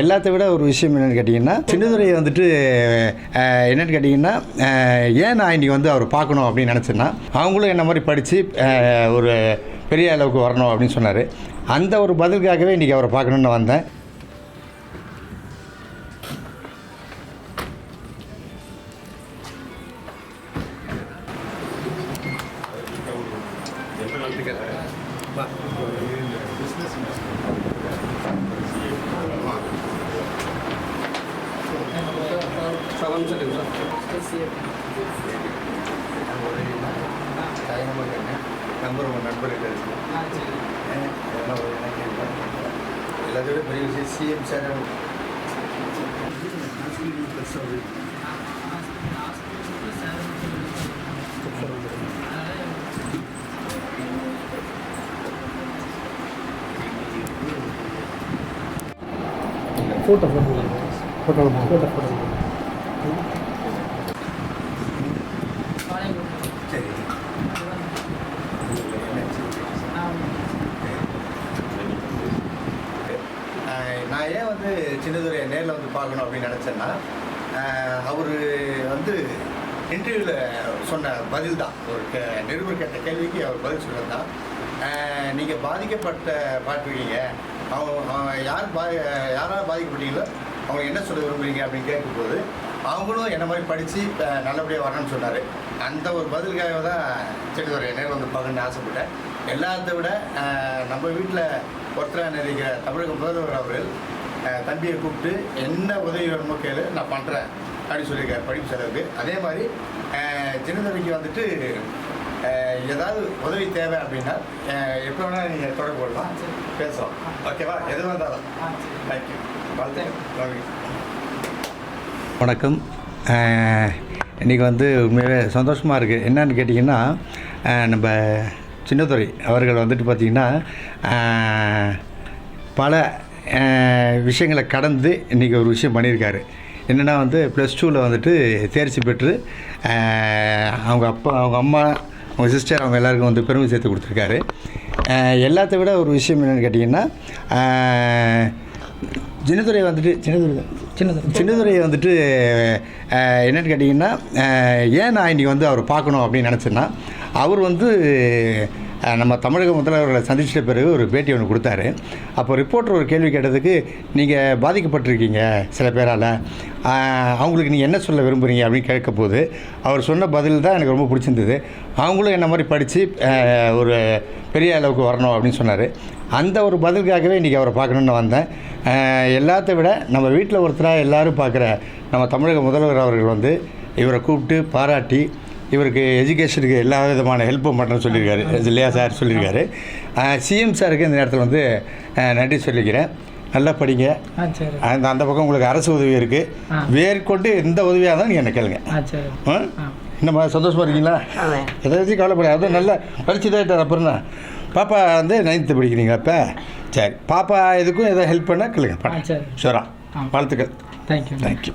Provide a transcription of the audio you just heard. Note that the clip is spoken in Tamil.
எல்லாத்த விட ஒரு விஷயம் என்னென்னு கேட்டிங்கன்னா சின்னதுரையை வந்துட்டு அஹ் என்னென்னு கேட்டிங்கன்னா ஏன் நான் இன்றைக்கி வந்து அவர் பார்க்கணும் அப்படின்னு நினச்சேன்னா அவங்களும் என்ன மாதிரி படித்து ஒரு பெரிய அளவுக்கு வரணும் அப்படின்னு சொன்னார். அந்த ஒரு பதிலுக்காகவே இன்றைக்கி அவரை பார்க்கணுன்னு வந்தேன். நம்பர் உங்கள் நண்பர்கிட்ட இருக்கு எல்லாத்தோட பெரிய விஷயம் CM sir photo photo photo photo photo நான் ஏன் வந்து சின்னதுரையை நேரில் வந்து பார்க்கணும் அப்படின்னு நினச்சேன்னா அவர் வந்து இன்டர்வியூவில் சொன்ன பதில் தான் ஒரு க நிருபர் கேட்ட கேள்விக்கு அவர் பதில் சொன்னது நீங்கள் பாதிக்கப்பட்ட பார்த்துருக்கீங்க அவங்க அவன் யார் பா யாரால் பாதிக்கப்பட்டீங்களோ அவங்க என்ன சொல்ல விரும்புகிறீங்க அப்படின்னு கேட்கும்போது அவங்களும் என்ன மாதிரி படித்து நல்லபடியாக வரணும்னு சொன்னார். அந்த ஒரு பதிலுக்காக தான் சின்னதுரை நேரில் வந்து பார்க்கணுன்னு ஆசைப்பட்டேன். எல்லாத்த விட நம்ம வீட்டில் ஒருத்தராக நினைக்கிற தமிழக முதல்வர் அவர்கள் தம்பியை கூப்பிட்டு என்ன உதவி வேணுமோ கேளு நான் பண்ணுறேன் அப்படின்னு சொல்லியிருக்காரு படிப்பு செலவுக்கு. அதே மாதிரி சின்னதம்பிக்கு வந்துட்டு ஏதாவது உதவி தேவை அப்படின்னா எப்போ வேணால் நீங்கள் தொடர்பு கொள்ளலாம். பேசலாம். ஓகேவா? எது வந்தாலும். தேங்க்யூ வாழ்த்துக்கள். வணக்கம். இன்றைக்கி வந்து உண்மையாகவே சந்தோஷமாக இருக்குது என்னன்னு கேட்டிங்கன்னா நம்ம சின்னதுரை அவர்கள் வந்துட்டு பார்த்திங்கன்னா பல விஷயங்களை கடந்து இன்றைக்கி ஒரு விஷயம் பண்ணியிருக்காரு. என்னென்னா வந்து ப்ளஸ் டூவில் வந்துட்டு தேர்ச்சி பெற்று அவங்க அப்பா அவங்க அம்மா அவங்க சிஸ்டர் அவங்க எல்லாருக்கும் வந்து பெருமை சேர்த்து கொடுத்துருக்காரு. எல்லாத்த விட ஒரு விஷயம் என்னென்னு கேட்டிங்கன்னா சின்னதுரை வந்துட்டு சின்னதுரை சின்னது சின்னதுரையை வந்துட்டு என்னன்னு கேட்டிங்கன்னா ஏன் நான் இன்றைக்கி வந்து அவர் பார்க்கணும் அப்படின்னு நினச்சேன்னா அவர் வந்து நம்ம தமிழக முதல்வர்களை சந்திச்சிட்ட பிறகு ஒரு பேட்டி ஒன்று கொடுத்தாரு. அப்போ ரிப்போர்ட்டர் ஒரு கேள்வி கேட்டதுக்கு நீங்கள் பாதிக்கப்பட்டிருக்கீங்க சில பேரால். அவங்களுக்கு நீங்கள் என்ன சொல்ல விரும்புகிறீங்க அப்படின்னு கேட்க போது அவர் சொன்ன பதில் தான் எனக்கு ரொம்ப பிடிச்சிருந்தது. அவங்களும் என்ன மாதிரி படித்து ஒரு பெரிய அளவுக்கு வரணும் அப்படின்னு சொன்னார். அந்த ஒரு பதிலுக்காகவே இன்றைக்கி அவரை பார்க்கணுன்னு வந்தேன். எல்லாத்த விட நம்ம வீட்டில் ஒருத்தராக எல்லாரும் பார்க்குற நம்ம தமிழக முதல்வர் அவர்கள் வந்து இவரை கூப்பிட்டு பாராட்டி இவருக்கு எஜுகேஷனுக்கு எல்லா விதமான ஹெல்ப்பும் பண்ணுறேன்னு சொல்லியிருக்காரு. இல்லையா சார் சொல்லியிருக்காரு. சிஎம் சாருக்கு இந்த நேரத்தில் வந்து நன்றி சொல்லிக்கிறேன். நல்லா படிங்க. ஆ சரி. அந்த அந்த பக்கம் உங்களுக்கு அரசு உதவி. இருக்குது மேற்கொண்டு எந்த உதவியாக இருந்தாலும் நீங்கள் என்ன கேளுங்க. ஆ சரி. ஆ? ஆ. என்னம்மா சந்தோஷமா இருக்கீங்களா? எதை வச்சு கவலைப்படாது அதுவும் நல்லா படிச்சு தான் அப்புறம் தான். பாப்பா வந்து நைன்த்து படிக்கிறீங்க அப்போ சரி. பாப்பா எதுக்கும் எதாவது ஹெல்ப் பண்ணால் கேளுங்க. ஆ, சரி. வாழ்த்துக்கள். Thank you thank you